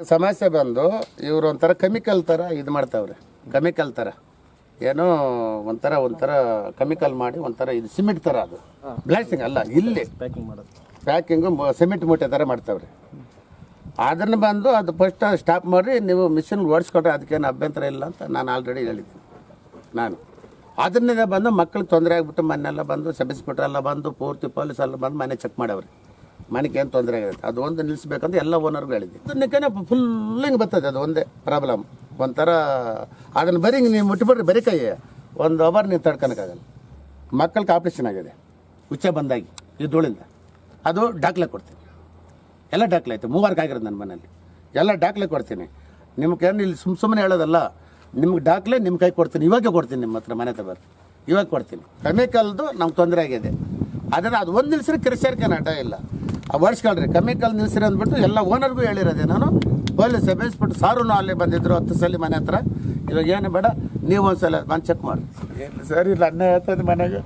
ಸಮಸ್ಯೆ ಬಂದು ಇವರು ಒಂಥರ ಕೆಮಿಕಲ್ ಥರ ಇದು ಮಾಡ್ತಾವ್ರೆ. ಕೆಮಿಕಲ್ ಥರ ಏನೋ ಒಂಥರ ಒಂಥರ ಕೆಮಿಕಲ್ ಮಾಡಿ ಒಂಥರ ಇದು ಸಿಮೆಂಟ್ ಥರ ಅದು. ಬ್ಲಾಸ್ಟಿಂಗ್ ಅಲ್ಲ ಇಲ್ಲಿ. ಪ್ಯಾಕಿಂಗ್ ಮಾಡೋದು. ಪ್ಯಾಕಿಂಗು ಸಿಮೆಂಟ್ ಮೂಟೆ ಥರ ಮಾಡ್ತಾವ್ರೆ. ಅದನ್ನು ಬಂದು ಅದು ಫಸ್ಟ್ ಸ್ಟಾಪ್ ಮಾಡಿ ನೀವು ಮಿಷಿನ್ ಓಡಿಸ್ಕೊಟ್ರೆ ಅದಕ್ಕೇನು ಅಭ್ಯಂತರ ಇಲ್ಲ ಅಂತ ನಾನು ಆಲ್ರೆಡಿ ಹೇಳಿದ್ದೀನಿ. ನಾನು. ಅದನ್ನೇ ಬಂದು ಮಕ್ಕಳು ತೊಂದರೆ ಆಗಿಬಿಟ್ಟು ಮನೆಲ್ಲ ಬಂದು ಸಬ್ ಇನ್ಸ್ಪೆಕ್ಟ್ರೆಲ್ಲ ಬಂದು ಪೂರ್ತಿ ಪೊಲೀಸ್ ಎಲ್ಲ ಬಂದು ಮನೆ ಚೆಕ್ ಮಾಡವ್ರೆ. ಮನೆಗೆ ಏನು ತೊಂದರೆ ಆಗುತ್ತೆ ಅದು ಒಂದು ನಿಲ್ಲಿಸ್ಬೇಕಂತ ಎಲ್ಲ ಓನರ್ಗೂ ಹೇಳಿದ್ದೆ ಅದನ್ನಕ್ಕೇನೆ ಫುಲ್ ಫುಲ್ಲಿಂಗ್ ಬರ್ತದೆ, ಅದು ಒಂದೇ ಪ್ರಾಬ್ಲಮ್ ಒಂಥರ ಅದನ್ನು ಬರೀ ನೀವು ಮುಟ್ಬಿಡ್ರಿ ಬರೀ ಕೈ. ಒಂದು ಅವರ್ ನೀವು ತಡ್ಕೊಳಕ್ಕಾಗಲ್ಲ. ಮಕ್ಕಳಿಗೆ ಆಪ್ರೇಷನ್ ಆಗಿದೆ. ಹುಚ್ಚ ಬಂದಾಗಿ, ಈ ಧೂಳಿಂದ. ಅದು ಡಾಕ್ಲೆ ಕೊಡ್ತೀನಿ. ಎಲ್ಲ ಡಾಕ್ಲೆ ಆಯಿತು. ಮೂವರ್ಗೆ ಆಗಿರೋದು ನನ್ನ ಮನೇಲಿ. ಎಲ್ಲ ಡಾಕ್ಲೆ ಕೊಡ್ತೀನಿ. ನಿಮ್ಗೇನು ಇಲ್ಲಿ ಸುಮ್ಮ ಸುಮ್ಮನೆ ಹೇಳೋದಲ್ಲ, ನಿಮ್ಗೆ ಡಾಕ್ಲೆ ನಿಮ್ಮ ಕೈ ಕೊಡ್ತೀನಿ. ಇವಾಗೆ ಕೊಡ್ತೀನಿ ನಿಮ್ಮ ಹತ್ರ ಮನೆ ತಗೋದು. ಇವಾಗ ಕೊಡ್ತೀನಿ. ಕೆಮಿಕಲ್ದು ನಮ್ಗೆ ತೊಂದರೆ ಆಗಿದೆ. ಆದರೆ ಅದು ಒಂದು ನಿಲ್ಸಿದ್ರೆ ಕಿರಿಸರ್ಕೆ ನಾಟ ಇಲ್ಲ. ವರ್ಷಗಳ್ರಿ ಕೆಮಿಕಲ್ ನಿಲ್ಸಿರಿ ಅಂದ್ಬಿಟ್ಟು ಎಲ್ಲ ಓನರ್ಗೂ ಹೇಳಿರೋದೆ ನಾನು ಪೊಲೀಸ್ ಬೇಯಿಸ್ಬಿಟ್ಟು ಸಾರು ಅಲ್ಲಿ ಬಂದಿದ್ರು ಹತ್ತು ಸಲ ಮನೆ ಹತ್ರ. ಇವಾಗ ಏನು ಬೇಡ ನೀವು ಒಂದ್ಸಲ ಬಂದು ಚೆಕ್ ಮಾಡಿ ಏನು ಸರಿ ಇಲ್ಲ ಅನ್ನ ಹೇಳ್ತದೆ ಮನೆಗೆ.